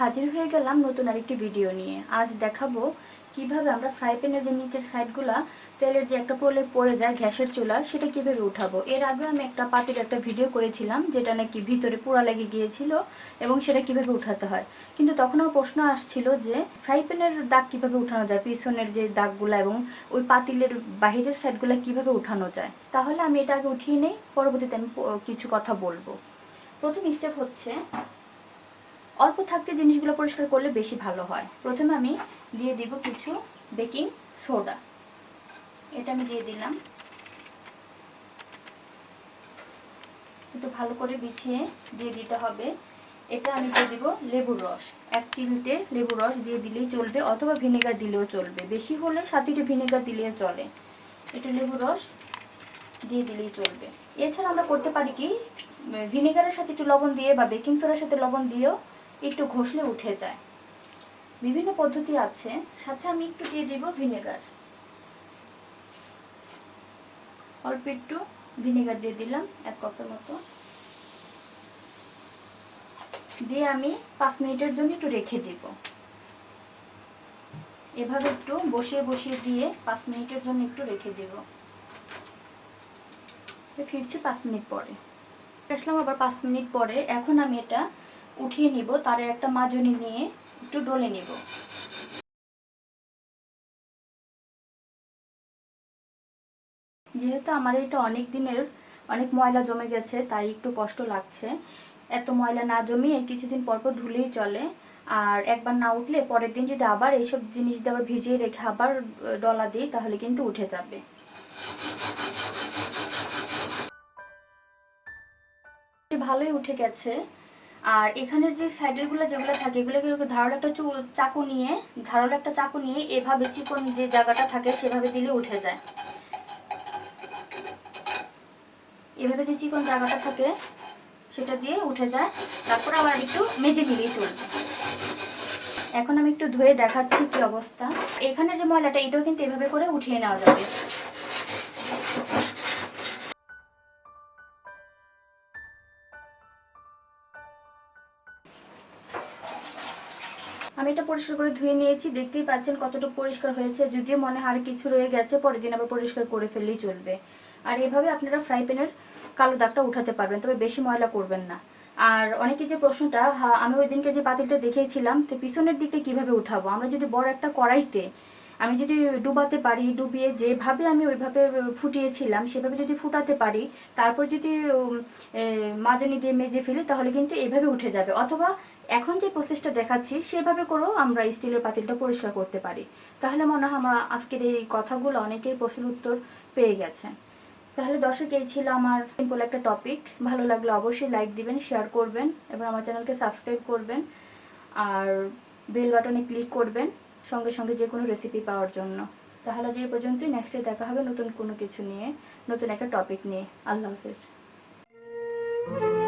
হাজির হয়ে গেলাম নতুন আরেকটি ভিডিও নিয়ে। আজ দেখাবো কীভাবে আমরা ফ্রাই প্যানের যে নিচের সাইডগুলা তেলের যে একটা প্রলেপ পড়ে যায় গ্যাসের চুলা সেটা কীভাবে উঠাবো? এর আগে আমি একটা পাতির একটা ভিডিও করেছিলাম, যেটা নাকি ভিতরে পোড়া লেগে গিয়েছিল এবং সেটা কীভাবে উঠাতে হয়। কিন্তু তখন আমার প্রশ্ন আসছিল যে ফ্রাই প্যানের দাগ কীভাবে উঠানো যায়? পিছনের যে দাগগুলা এবং ওই পাতিলের বাহিরের সাইডগুলো কীভাবে উঠানো যায়? তাহলে আমি এটা আগে উঠিয়ে নেই, পরবর্তীতে আমি কিছু কথা বলব। প্রথম স্টেপ হচ্ছে অল্প থাকতে জিনিসগুলো পরিষ্কার করলে বেশি ভালো হয়। প্রথমে আমি দিয়ে দিব কিছু বেকিং সোডা। এটা আমি দিয়ে দিলাম। একটু ভালো করে বিছিয়ে দিয়ে দিতে হবে। এটা আমি দিয়ে দিব লেবুর রস। এক চিলটে লেবুর রস দিয়ে দিলেই চলবে অথবা ভিনেগার দিলেও চলবে। বেশি হলে সাথে ভিনেগার দিলেও চলে। একটু লেবুর রস দিয়ে দিলেই চলবে। এছাড়া আমরা করতে পারি কি ভিনেগারের সাথে একটু লবণ দিয়ে বা বেকিং সোডার সাথে লবণ দিয়েও একটু ঘষলে উঠে যায়। বিভিন্ন পদ্ধতি আছে, সাথে আমি একটু দিয়ে দিব ভিনেগার। অল্প একটু ভিনেগার দিয়ে দিলাম, এক কাপের মতো। দিয়ে আমি পাঁচ মিনিটের জন্য একটু রেখে দিব। এভাবে একটু বসিয়ে বসিয়ে দিয়ে পাঁচ মিনিটের জন্য একটু রেখে দেব। ফিরছি পাঁচ মিনিট পরে। আসলাম আবার পাঁচ মিনিট পরে। এখন আমি এটা উঠিয়ে নিব তার একটা মাজনি নিয়ে একটু ডলে নিব। যেহেতু আমার এটা অনেক দিনের, অনেক ময়লা জমে গেছে, তাই একটু কষ্ট লাগছে। এত ময়লা না জমিয়ে কিছুদিন পর পর ধুলেই চলে। আর একবার না উঠলে পরের দিন যদি আবার এইসব জিনিস দিয়ে আবার ভিজিয়ে রেখে আবার ডলা দিই, তাহলে কিন্তু উঠে যাবে। ভালোই উঠে গেছে। আর এখানের যে সাইডেরগুলো যেগুলো থাকে, এগুলো কিন্তু ধারালো একটা চাকু নিয়ে, ধারালো একটা চাকু নিয়ে এভাবে চিকন যে জায়গাটা থাকে, সেভাবে দিলে উঠে যায়। এভাবে যে চিকন জায়গাটা থাকে, সেটা দিয়ে উঠে যায়। তারপর আবার একটু মেজে নিলেই চলবে এখন আমি একটু ধুয়ে দেখাচ্ছি কি অবস্থা। এখানে যে ময়লাটা, এটাও কিন্তু এভাবে করে উঠিয়ে নেওয়া যাবে। আমি এটা পরিষ্কার করে ধুয়ে নিয়েছি, দেখতেই পাচ্ছেন কতটুকু পরিষ্কার হয়েছে। যদিও মনে হয় আর কিছু রয়ে গেছে, পরের দিন আবার পরিষ্কার করে ফেললেই চলবে। আর এভাবে আপনারা ফ্রাই প্যানের কালো দাগটা উঠাতে পারবেন, তবে বেশি ময়লা করবেন না। আর অনেকে যে প্রশ্নটা আমি ওই দিনকে যে পাতিলটা দেখিয়েছিলাম তো পিছনের দিকটা কীভাবে উঠাবো? আমরা যদি বড় একটা কড়াইতে আমি যদি ডুবাতে পারি, ডুবিয়ে যেভাবে আমি ওইভাবে ফুটিয়েছিলাম, সেভাবে যদি ফুটাতে পারি, তারপর যদি মাজনি দিয়ে মেজে ফেলি, তাহলে কিন্তু এভাবে উঠে যাবে। অথবা এখন যে প্রসেসটা দেখাচ্ছি, সেভাবে করেও আমরা স্টিলের পাতিলটা পরিষ্কার করতে পারি। তাহলে মনে হয় আমরা আজকের এই কথাগুলো অনেকের প্রশ্নের উত্তর পেয়ে গেছেন তাহলে দর্শক, এই ছিল আমার সিম্পল একটা টপিক ভালো লাগলে অবশ্যই লাইক দিবেন শেয়ার করবেন, এবং আমার চ্যানেলকে সাবস্ক্রাইব করবেন, আর বেল বাটনে ক্লিক করবেন। সঙ্গে সঙ্গে যে কোনো রেসিপি পাওয়ার জন্য। তাহলে যে পর্যন্তই। নেক্সটে দেখা হবে নতুন কোনো কিছু নিয়ে, নতুন একটা টপিক নিয়ে। আল্লাহ হাফেজ।